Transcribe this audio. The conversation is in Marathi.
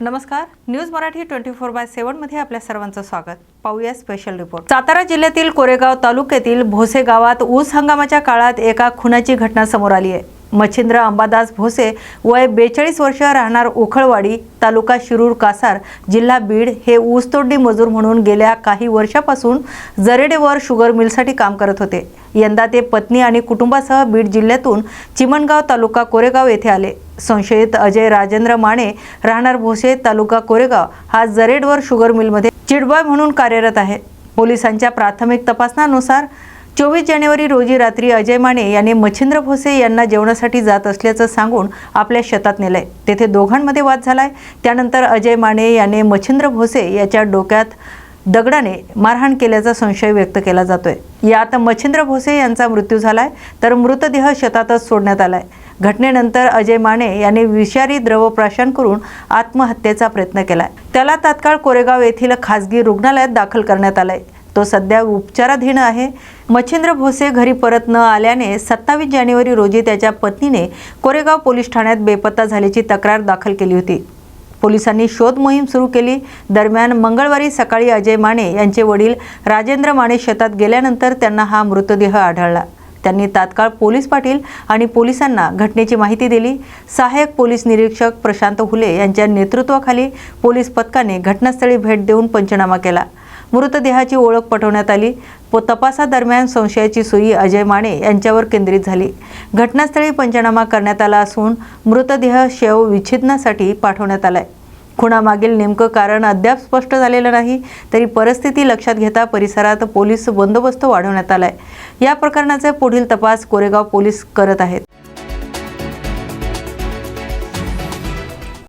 नमस्कार. News Marathi twenty four by सेव्हनमध्ये आपल्या सर्वांचं स्वागत. पाहूया स्पेशल रिपोर्ट सातारा जिल्ह्यातील कोरेगाव तालुक्यातील भोसे गावात ऊस हंगामाच्या काळात एका खुनाची घटना समोर आली आहे. मच्छिंद्र अंबादास भोसे वय बेचाळीस वर्ष राहणार उखळवाडी तालुका शिरूर कासार जिल्हा बीड हे ऊसतोडणी मजूर म्हणून गेल्या काही वर्षापासून जरेडेवर शुगर मिलसाठी काम करत होते. यंदा ते पत्नी आणि कुटुंबासह बीड जिल्ह्यातून चिमणगाव तालुका कोरेगाव येथे आले. संशयित अजय राजेंद्र माने राहणार भोसे तालुका कोरेगाव हा जरेडवर शुगर मिलमध्ये चिडबॉय म्हणून कार्यरत आहे. पोलिसांच्या प्राथमिक तपासण्यानुसार चोवीस जानेवारी रोजी रात्री अजय माने यांनी मच्छिंद्र भोसे यांना जेवणासाठी जात असल्याचं सांगून आपल्या शेतात नेलंय. तेथे दोघांमध्ये वाद झालाय. त्यानंतर अजय माने याने मच्छिंद्र भोसे याच्या डोक्यात दगडाने मारहाण केल्याचा संशय व्यक्त केला जातोय. यात मच्छिंद्र भोसे यांचा मृत्यू झालाय तर मृतदेह शेतातच सोडण्यात आलाय. घटनेनंतर अजय माने यांनी विषारी द्रव प्राशन करून आत्महत्येचा प्रयत्न केलाय. त्याला तात्काळ कोरेगाव येथील खासगी रुग्णालयात दाखल करण्यात आलाय. तो सध्या उपचाराधीन आहे. मच्छिंद्र भोसे घरी परत न आल्याने सत्तावीस जानेवारी रोजी त्याच्या पत्नीने कोरेगाव पोलीस ठाण्यात बेपत्ता झाल्याची तक्रार दाखल केली होती. पोलिसांनी शोध मोहीम सुरू केली. दरम्यान मंगळवारी सकाळी अजय माने यांचे वडील राजेंद्र माने शेतात गेल्यानंतर त्यांना हा मृतदेह आढळला. त्यांनी तात्काळ पोलीस पाटील आणि पोलिसांना घटनेची माहिती दिली. सहाय्यक पोलीस निरीक्षक प्रशांत हुले यांच्या नेतृत्वाखाली पोलीस पथकाने घटनास्थळी भेट देऊन पंचनामा केला. मृतदेहाची ओळख पटवण्यात आली. व तपासादरम्यान संशयाची सुई अजय माने यांच्यावर केंद्रित झाली. घटनास्थळी पंचनामा करण्यात आला असून मृतदेह शव विच्छेदनासाठी पाठवण्यात आलाय. खुणामागील नेमकं कारण अद्याप स्पष्ट झालेलं नाही तरी परिस्थिती लक्षात घेता परिसरात पोलीस बंदोबस्त वाढवण्यात आलाय. या प्रकरणाचे पुढील तपास कोरेगाव पोलीस करत आहेत.